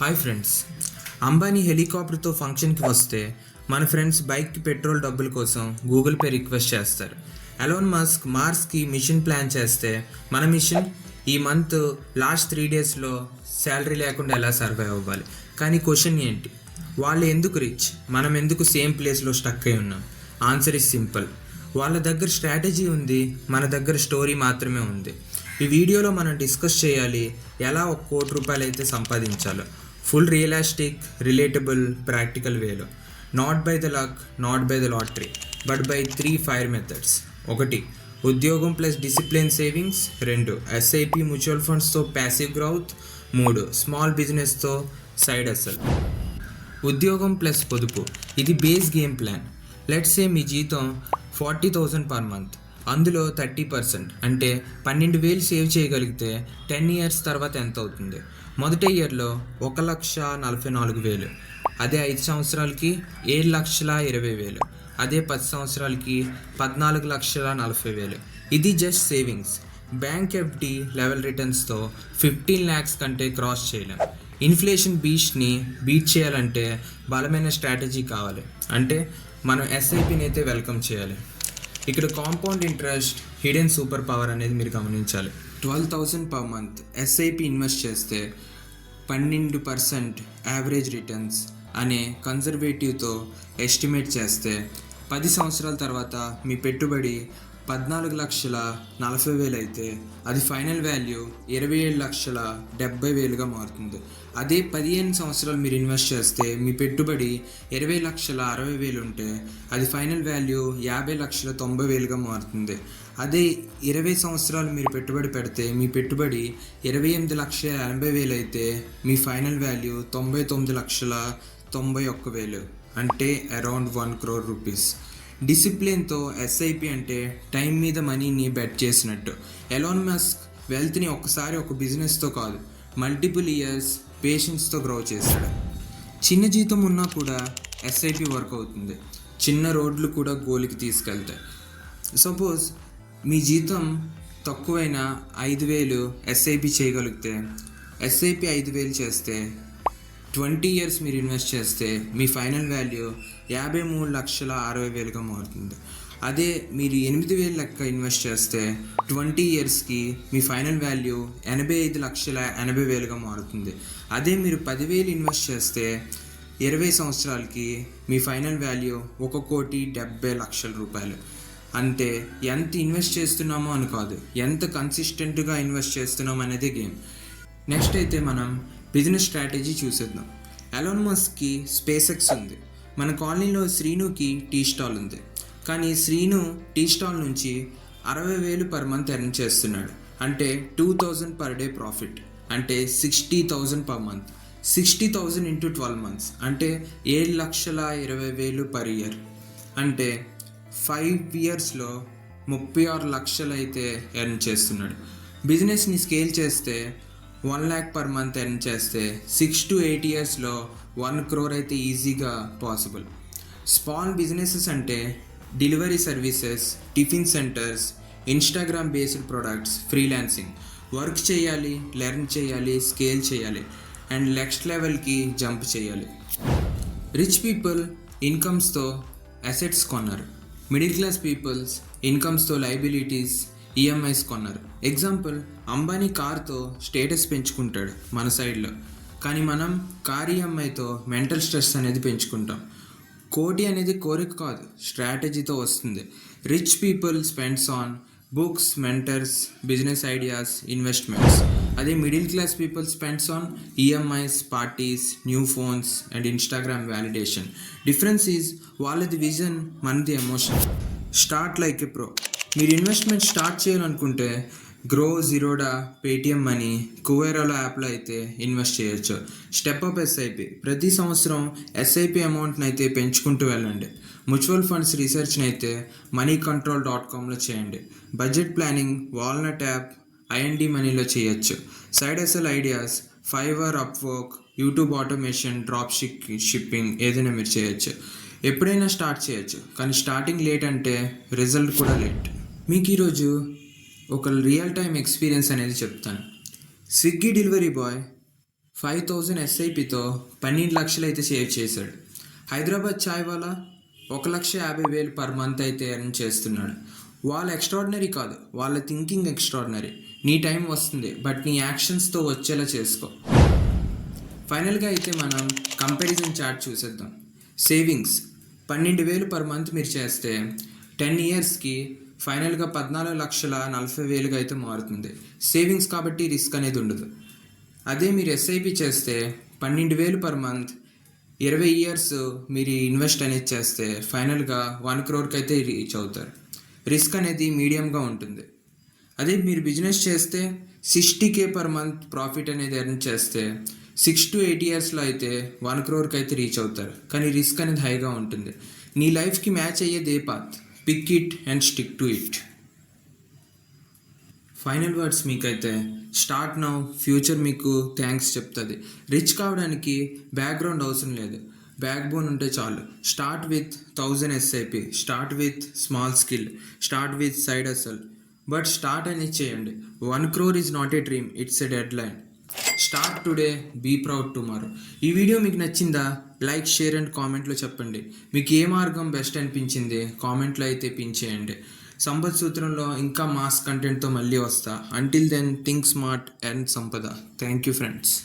Hi friends Ambani హెలికాప్టర్తో ఫంక్షన్కి వస్తే మన ఫ్రెండ్స్ బైక్కి పెట్రోల్ డబ్బుల కోసం గూగుల్ పే రిక్వెస్ట్ చేస్తారు. ఎలోన్ మస్క్ మార్స్కి మిషన్ ప్లాన్ చేస్తే మన మిషన్ ఈ మంత్ లాస్ట్ త్రీ డేస్లో శాలరీ లేకుండా ఎలా సర్వైవ్ అవ్వాలి? కానీ క్వశ్చన్ ఏంటి? వాళ్ళు ఎందుకు రిచ్? మనం ఎందుకు సేమ్ ప్లేస్లో స్టక్ అయి ఉన్నాం? Answer is simple. వాళ్ళ దగ్గర స్ట్రాటజీ ఉంది మన దగ్గర స్టోరీ మాత్రమే ఉంది. ఈ వీడియోలో మనం డిస్కస్ చేయాలి ఎలా ఒక కోటి రూపాయలు అయితే సంపాదించాలో. ఫుల్ రియలిస్టిక్ రిలేటబుల్ ప్రాక్టికల్ వేలో. Not by the luck not by the lottery but by three fire methods. ఒకటి ఉద్యోగం ప్లస్ డిసిప్లిన్ సేవింగ్స్. రెండు ఎస్ఐపి మ్యూచువల్ ఫండ్స్తో ప్యాసివ్ గ్రౌత్. మూడు స్మాల్ బిజినెస్తో సైడ్ అసల్ ఉద్యోగం ప్లస్ పొదుపు ఇది base game plan. Let's say మీ జీతం ఫార్టీ థౌజండ్ పర్ మంత్. అందులో థర్టీ పర్సెంట్ అంటే పన్నెండు వేలు సేవ్ చేయగలిగితే టెన్ ఇయర్స్ తర్వాత ఎంత అవుతుంది? మొదటి ఇయర్లో ఒక లక్ష నలభై నాలుగు వేలు అదే ఐదు సంవత్సరాలకి ఏడు లక్షల ఇరవై వేలు అదే పది సంవత్సరాలకి పద్నాలుగు లక్షల నలభై వేలు. ఇది just savings. Bank FD level రిటర్న్స్తో fifteen lakhs కంటే క్రాస్ చేయలేం. ఇన్ఫ్లేషన్ బీచ్ని బీట్ చేయాలంటే బలమైన స్ట్రాటజీ కావాలి. అంటే మనం ఎస్ఐపిని అయితే వెల్కమ్ చేయాలి. ఇక్కడ compound interest hidden super power అనేది మీరు గమనించాలి. Twelve thousand per month SIP invest చేస్తే పన్నెండు పర్సెంట్ యావరేజ్ రిటర్న్స్ అనే కన్జర్వేటివ్తో ఎస్టిమేట్ చేస్తే పది సంవత్సరాల తర్వాత మీ పెట్టుబడి పద్నాలుగు లక్షల నలభై వేలు అయితే అది ఫైనల్ వాల్యూ ఇరవై ఏడు లక్షల డెబ్బై వేలుగా మారుతుంది. అదే పదిహేను సంవత్సరాలు మీరు ఇన్వెస్ట్ చేస్తే మీ పెట్టుబడి ఇరవై లక్షల అరవై వేలు ఉంటే అది ఫైనల్ వాల్యూ యాభై లక్షల తొంభై వేలుగా మారుతుంది. అదే ఇరవై సంవత్సరాలు మీరు పెట్టుబడి పెడితే మీ పెట్టుబడి ఇరవై ఎనిమిది లక్షల ఎనభై వేలు అయితే మీ ఫైనల్ వాల్యూ తొంభై తొమ్మిది లక్షల తొంభై ఒక్క వేలు అంటే అరౌండ్ వన్ క్రోర్ రూపీస్. డిసిప్లిన్తో ఎస్ఐపి అంటే టైం మీద మనీని బెట్ చేసినట్టు. ఎలాన్ మస్క్ వెల్త్ని ఒక్కసారి ఒక బిజినెస్తో కాదు మల్టిపుల్ ఇయర్స్ పేషెన్స్తో గ్రో చేశాడు చిన్న జీతం ఉన్నా కూడా ఎస్ఐపి వర్క్ అవుతుంది. చిన్న రోడ్లు కూడా గోలికి తీసుకెళ్తాయి. సపోజ్ మీ జీతం తక్కువైన ఐదు వేలు ఎస్ఐపి చేయగలిగితే ఎస్ఐపి ఐదు వేలు చేస్తే ట్వంటీ ఇయర్స్ మీరు ఇన్వెస్ట్ చేస్తే మీ ఫైనల్ వాల్యూ యాభై మూడు లక్షల అరవై వేలుగా మారుతుంది. అదే మీరు ఎనిమిది వేలు లెక్క ఇన్వెస్ట్ చేస్తే ట్వంటీ ఇయర్స్కి మీ ఫైనల్ వాల్యూ ఎనభై ఐదు లక్షల ఎనభై వేలుగా మారుతుంది. అదే మీరు పదివేలు ఇన్వెస్ట్ చేస్తే ఇరవై సంవత్సరాలకి మీ ఫైనల్ వాల్యూ ఒక కోటి డెబ్బై లక్షల రూపాయలు. అంటే ఎంత ఇన్వెస్ట్ చేస్తున్నామో అని కాదు ఎంత కన్సిస్టెంట్గా ఇన్వెస్ట్ చేస్తున్నాం అనేది గేమ్. నెక్స్ట్ అయితే మనం బిజినెస్ స్ట్రాటజీ చూసేద్దాం. ఎలాన్ మస్క్కి స్పేస్ ఎక్స్ ఉంది. మన కాలనీలో శ్రీనుకి టీ స్టాల్ ఉంది. కానీ శ్రీను టీ స్టాల్ నుంచి అరవై వేలు పర్ మంత్ ఎర్న్ చేస్తున్నాడు. అంటే two thousand per day profit. అంటే sixty thousand per month. Sixty thousand into twelve months. అంటే ఏడు లక్షల ఇరవై వేలు పర్ ఇయర్. అంటే ఫైవ్ ఇయర్స్లో ముప్పై ఆరు లక్షలు అయితే ఎర్న్ చేస్తున్నాడు. బిజినెస్ని స్కేల్ చేస్తే one lakh per month earn చేస్తే సిక్స్ టు ఎయిట్ ఇయర్స్లో వన్ క్రోర్ అయితే ఈజీగా పాసిబుల్. స్పాన్ బిజినెసెస్ అంటే delivery services tiffin centres Instagram based products freelancing. Work చేయాలి లెర్న్ చేయాలి స్కేల్ చేయాలి అండ్ నెక్స్ట్ లెవెల్కి జంప్ చేయాలి. రిచ్ పీపుల్ ఇన్కమ్స్తో అసెట్స్ కొన్నారు. మిడిల్ క్లాస్ పీపుల్స్ ఇన్కమ్స్తో లైబిలిటీస్ ఈఎంఐస్ కొన్నారు. ఎగ్జాంపుల్ అంబానీ కార్తో స్టేటస్ పెంచుకుంటాడు మన సైడ్లో కానీ మనం కార్ ఈఎంఐతో మెంటల్ స్ట్రెస్ అనేది పెంచుకుంటాం. కోటి అనేది కోరిక కాదు స్ట్రాటజీతో వస్తుంది. Rich people spends on books mentors business ideas investments అదే middle class people spends on EMIs parties new phones and Instagram validation difference is వాళ్ళది విజన్ మనది emotion start like a pro మీరు ఇన్వెస్ట్మెంట్ స్టార్ట్ చేయాలనుకుంటే Groww Zerodha Paytm money కువేరాలో యాప్లో అయితే invest చేయొచ్చు. Step up SIP ప్రతి సంవత్సరం ఎస్ఐపి అమౌంట్ని అయితే పెంచుకుంటూ వెళ్ళండి. మ్యూచువల్ ఫండ్స్ రీసెర్చ్ని అయితే మనీ కంట్రోల్ డాట్ కామ్లో చేయండి. Budget planning walnut app IND మనీలో చేయొచ్చు. Side hustle ideas Fiverr Upwork YouTube automation drop Chik shipping ఏదైనా మీరు చేయొచ్చు. ఎప్పుడైనా స్టార్ట్ చేయొచ్చు. కానీ స్టార్టింగ్ లేట్ అంటే రిజల్ట్ కూడా లేట్. మీకు ఈరోజు ఒక రియల్ టైం ఎక్స్పీరియన్స్ అనేది చెప్తాను. Swiggy delivery boy five thousand ఎస్ఐపితో పన్నెండు లక్షలు అయితే సేవ్ చేశాడు. హైదరాబాద్ చాయ్ వాళ్ళ ఒక లక్ష యాభై వేలు పర్ మంత్ అయితే ఎర్న్ చేస్తున్నాడు. వాళ్ళ ఎక్స్ట్రాడినరీ కాదు వాళ్ళ థింకింగ్ ఎక్స్ట్రాడినరీ నీ టైం వస్తుంది బట్ నీ యాక్షన్స్తో వచ్చేలా చేసుకో. ఫైనల్గా అయితే మనం కంపారిజన్ చార్ట్ చూసేద్దాం. సేవింగ్స్ పన్నెండు వేలు పర్ మంత్ మీరు చేస్తే టెన్ ఇయర్స్కి ఫైనల్గా పద్నాలుగు లక్షల నలభై వేలుగా అయితే మారుతుంది. సేవింగ్స్ కాబట్టి రిస్క్ అనేది ఉండదు. అదే మీరు ఎస్ఐపి చేస్తే పన్నెండు వేలు పర్ మంత్ ఇరవై ఇయర్స్ మీరు ఇన్వెస్ట్ అనేది చేస్తే ఫైనల్గా వన్ క్రోర్కి అయితే రీచ్ అవుతారు. రిస్క్ అనేది మీడియంగా ఉంటుంది. అదే మీరు బిజినెస్ చేస్తే sixty K per month profit అనేది ఎర్న్ చేస్తే సిక్స్ టు ఎయిట్ ఇయర్స్లో అయితే వన్ క్రోర్కి అయితే రీచ్ అవుతారు. కానీ రిస్క్ అనేది హైగా ఉంటుంది. నీ లైఫ్కి మ్యాచ్ అయ్యేది ఏ path pick it and stick to it final words మీకైతే. స్టార్ట్ నౌ ఫ్యూచర్ మీకు థ్యాంక్స్ చెప్తుంది. రిచ్ కావడానికి బ్యాక్గ్రౌండ్ అవసరం లేదు. బ్యాక్ బోన్ ఉంటే చాలు. Start with thousand SIP start with small skill start with side hustle but start అనేది చేయండి. One crore is not a dream it's a deadline start today be proud tomorrow ఈ video మీకు నచ్చిందా? Like share and కామెంట్లో చెప్పండి. మీకు ఏ మార్గం best అనిపించింది? కామెంట్లో అయితే పిన్ చేయండి. సంపత్ సూత్రంలో ఇంకా మాస్ కంటెంట్తో మళ్ళీ వస్తా. Until then think smart and సంపద. Thank you friends